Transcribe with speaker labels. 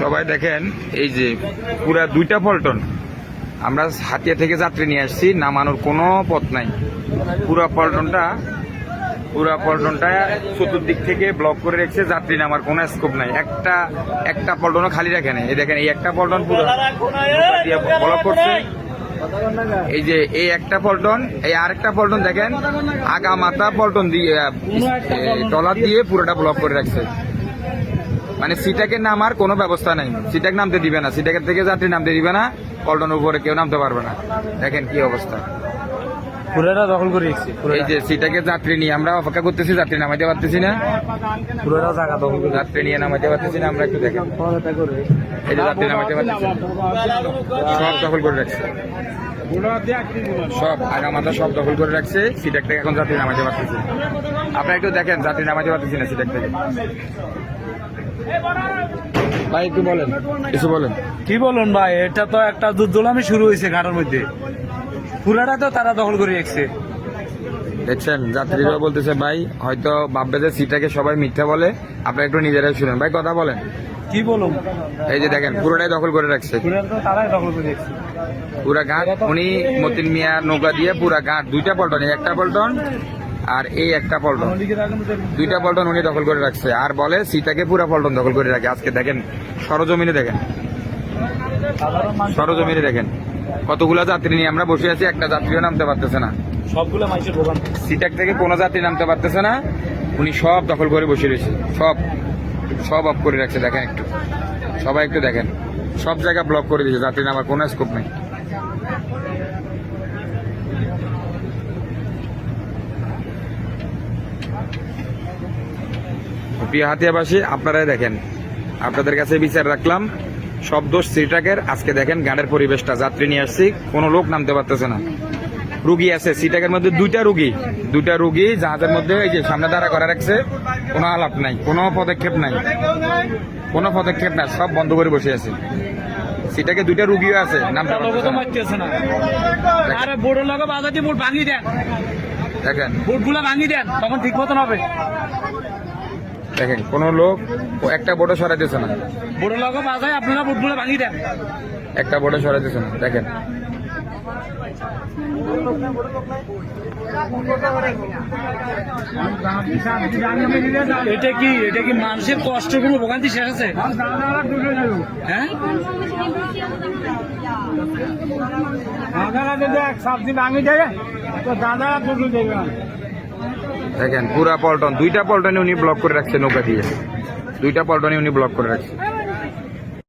Speaker 1: সবাই দেখেন, এই যে পুরা দুইটা পল্টন। আমরা হাতিয়া থেকে যাত্রী নিয়ে আসছি, নামানোর কোনো পথ নাই। পুরা পল্টনটা পুরা পল্টনটা চতুর্দিক থেকে ব্লক করে রেখেছে, যাত্রী নামার কোনো স্কোপ নাই। একটা একটা পল্টনও খালি রাখে নাই। এই দেখেন, এই একটা পল্টন পুরো ব্লক করছে। এই যে এই একটা পল্টন, এই আরেকটা পল্টন দেখেন, আগা মাথা পল্টন দিয়ে টলার দিয়ে পুরোটা ব্লক করে রাখছে। মানে সিটাকে নামার কোনো ব্যবস্থা নাই। সিটাক নামতে দিবে না। সিটাকের থেকে যাত্রী নামতে দিবে না। পল্টনের উপরে কেউ নামতে পারবে না। দেখেন কি অবস্থা।
Speaker 2: পুরোটা দখল করে রেখেছি
Speaker 1: এই যে সিটাকে যাত্রী নিয়ে আমরা অপেক্ষা করতেছি যাত্রী নামাইতে পারতেছি না।
Speaker 2: পুরোটা জায়গা দখল করে
Speaker 1: যাত্রী নিয়ে নামাইতে পারতেছি না আমরা একটু দেখেন। এই যে যাত্রী নামাইতে পারতেছি সব দখল করে রাখছে। সব আগা মাথা সব দখল করে রাখছে সিটাক থেকে এখন যাত্রী নামাইতে পারতেছি না। আপনারা একটু দেখেন যাত্রী নামাইতে পারতেছি না সিটাক থেকে? ভাই একটু বলেন কিছু বলেন।
Speaker 2: কি বলুন ভাই এটা তো একটা দুর্দলামি শুরু হয়েছে ঘাটের মধ্যে। পুরাটা তো তারা দখল করে রেখেছে।
Speaker 1: দেখছেন যাত্রীরা বলতেছে ভাই হয়তো ভাববে যে সিটাকে সবাই মিথ্যা বলে আপনারা একটু নিজেরাই শুনেন। ভাই কথা বলেন।
Speaker 2: কি বলুন?
Speaker 1: এই যে দেখেন পুরোটাই দখল করে রাখছে। পুরা ঘাট উনি মতিন মিয়া নৌকা দিয়ে পুরা ঘাট দুইটা পল্টন একটা পল্টন আর এই একটা পল্টন। দুইটা পল্টন উনি দখল করে রাখছে। আর বলে সিটাকে পুরা পল্টন দখল করে রাখে। আজকে দেখেন সরজমিনে দেখেন। সরজমিনে দেখেন। কতগুলা যাত্রী নিয়ে আমরা বসে আছি একটা যাত্রীও নামতে পারতেছে না।
Speaker 2: সবগুলো মানুষের ভোগান
Speaker 1: সিটাক থেকে কোনো যাত্রী নামতে পারতেছে না। উনি সব দখল করে বসে রয়েছে। সব। সব অফ করে রাখছে, দেখেন একটু। সবাই একটু দেখেন। সব জায়গা ব্লক করে দিয়েছে যাত্রী নামার কোনো স্কোপ নেই। হাতিয়াবাসী, আপনারাই দেখেন। আপনাদের কাছে বিচার রাখলাম। সব দোষ সিটাকের আজকে দেখেন গানের পরিবেশটা, যাত্রী নিয়ে আসছি। কোনো লোক নামতে পারতেছে না। রুগী আছে সিটাকের মধ্যে দুইটা রুগী। দুইটা রুগী জাহাজের মধ্যে এই যে সামনে দাঁড়া করা রাখছে কোনো আলাপ নাই কোনো পদক্ষেপ নাই। কোনো পদক্ষেপ নাই সব বন্ধ করে বসে আছে। সিটাকে দুইটা রুগীও আছে নামতে
Speaker 2: লোক
Speaker 1: পারতেছে
Speaker 2: তো
Speaker 1: না।
Speaker 2: মারতেছে না। আরে বোর্ডের লগে বাজাতে বোর্ড ভাঙি দেন।
Speaker 1: দেখেন।
Speaker 2: বোর্ডগুলা ভাঙি দেন তখন ঠিক মতন হবে।
Speaker 1: দেখেন কোনো লোক একটা বোর্ডে সরাইতেছে না।
Speaker 2: বোর্ডের লগে বাজায় আপনারা বোর্ডগুলা ভাঙি দেন।
Speaker 1: একটা বোর্ডে সরাইতেছে না। দেখেন।
Speaker 2: এটা কি এটা কি মানুষের কষ্ট কোনো ভোগান্তি শেষ আছে? হ্যাঁ?
Speaker 3: সবজি ভাঙি দেবে তো দাদা দুটো দেবে
Speaker 1: দেখেন, পুরা পল্টন, দুইটা পল্টনে উনি ব্লক করে রাখছে নৌকা দিয়ে। দুইটা পল্টনে উনি ব্লক করে রাখছে।